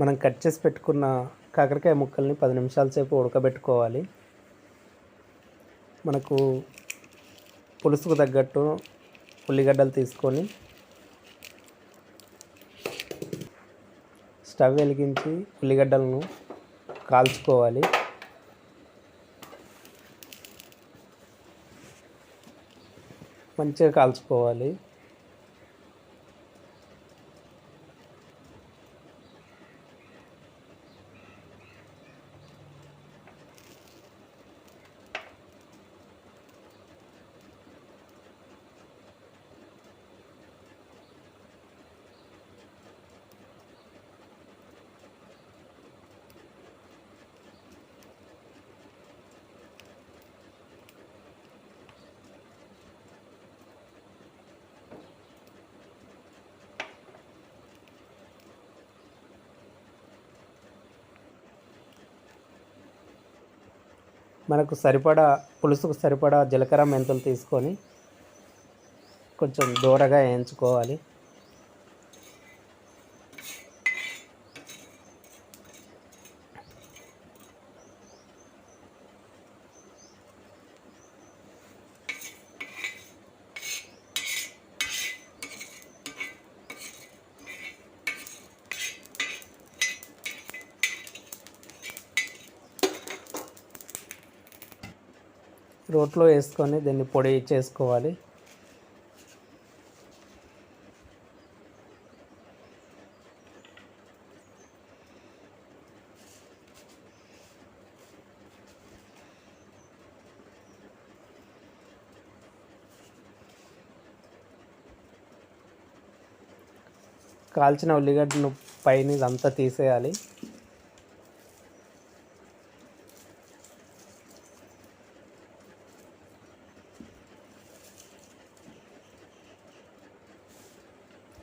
మనం కట్ చేసి పెట్టుకున్న కాకరకాయ ముక్కల్ని పది నిమిషాల సేపు ఉడకబెట్టుకోవాలి. మనకు పులుసుకు తగ్గట్టు ఉల్లిగడ్డలు తీసుకొని స్టవ్ వెలిగించి ఉల్లిగడ్డలను కాల్చుకోవాలి. మంచిగా కాల్చుకోవాలి. మనకు సరిపడా పులుసుకు సరిపడా జీలకర్ర మెంతులు తీసుకొని కొంచెం దూరగా వేయించుకోవాలి. రోట్లో వేసుకొని దీన్ని పొడి చేసుకోవాలి. కాల్చిన ఉల్లిగడ్డను పైన ఇదంతా తీసేయాలి.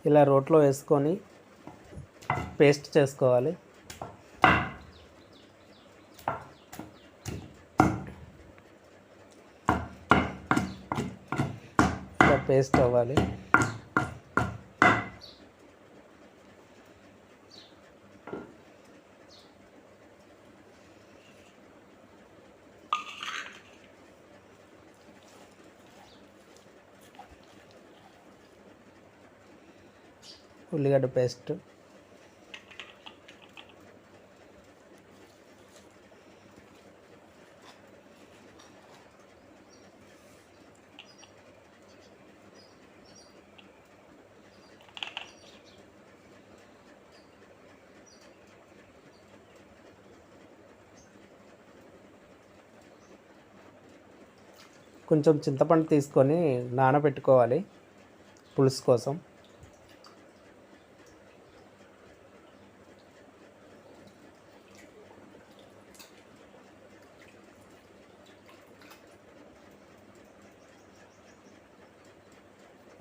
ఇలా రోట్లో వేసుకొని పేస్ట్ చేసుకోవాలి. పేస్ట్ అవ్వాలి. ఉల్లిగడ్డ పేస్ట్. కొంచెం చింతపండు తీసుకొని నానబెట్టుకోవాలి పులుసు కోసం.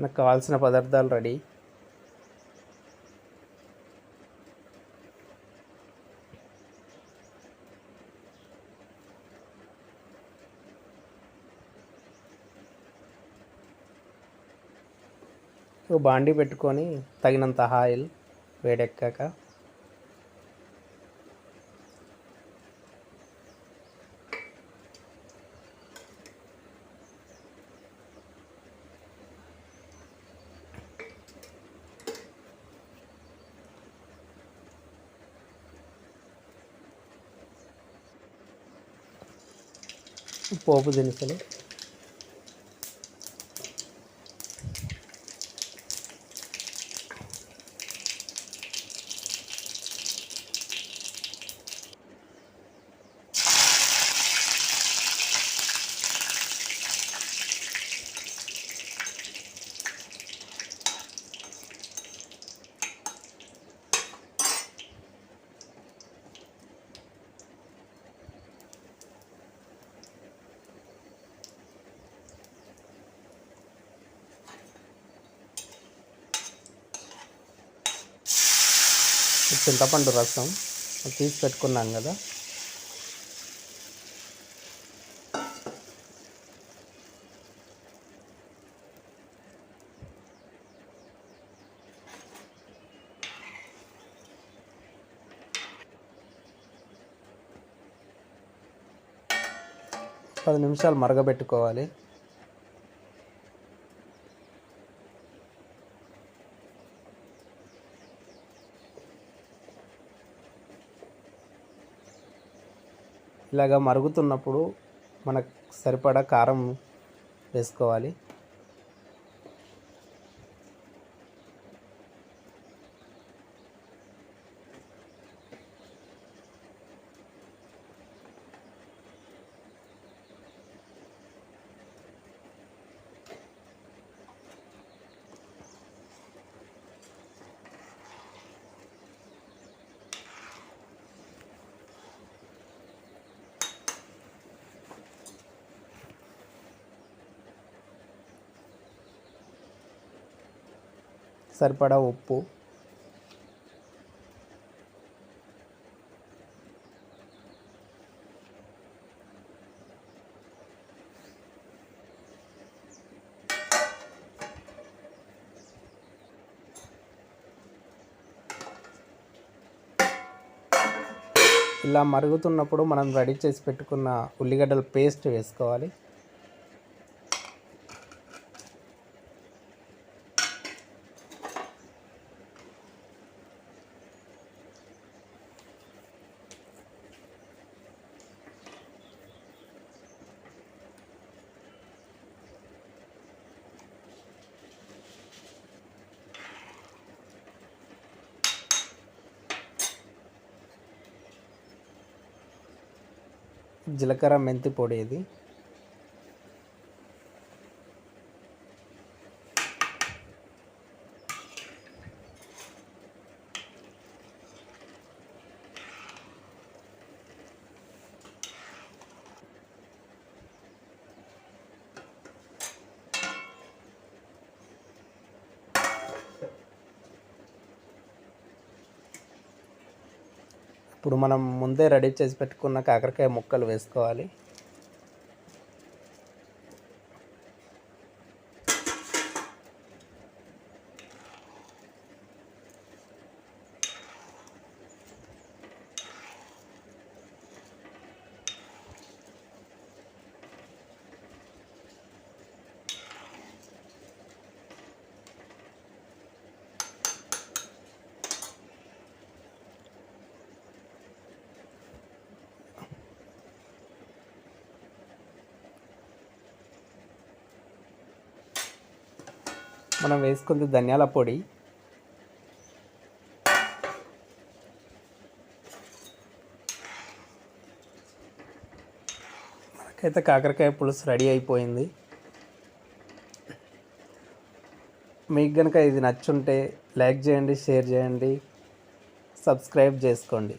నాకు కావాల్సిన పదార్థాలు రెడీ. ఓ బాండి పెట్టుకొని తగినంత ఆయిల్ వేడెక్కాక పోపు దినుసులు. చింతపండు రసం తీసి పెట్టుకున్నాం కదా. పది నిమిషాలు మరగబెట్టుకోవాలి. ఇలాగ మరుగుతున్నప్పుడు మనకు సరిపడా కారం వేసుకోవాలి. సరిపడా ఉప్పు. ఇలా మరుగుతున్నప్పుడు మనం రెడీ చేసి పెట్టుకున్న ఉల్లిగడ్డల పేస్ట్ వేసుకోవాలి. జీలకర్ర మెంతి పొడి ఇది. ఇప్పుడు మనం ముందే రెడీ చేసి పెట్టుకున్న కాకరకాయ ముక్కలు వేసుకోవాలి. మనం వేసుకుంది ధనియాల పొడి. మనకైతే కాకరకాయ పులుసు రెడీ అయిపోయింది. మీకు కనుక ఇది నచ్చుంటే లైక్ చేయండి షేర్ చేయండి సబ్స్క్రైబ్ చేసుకోండి.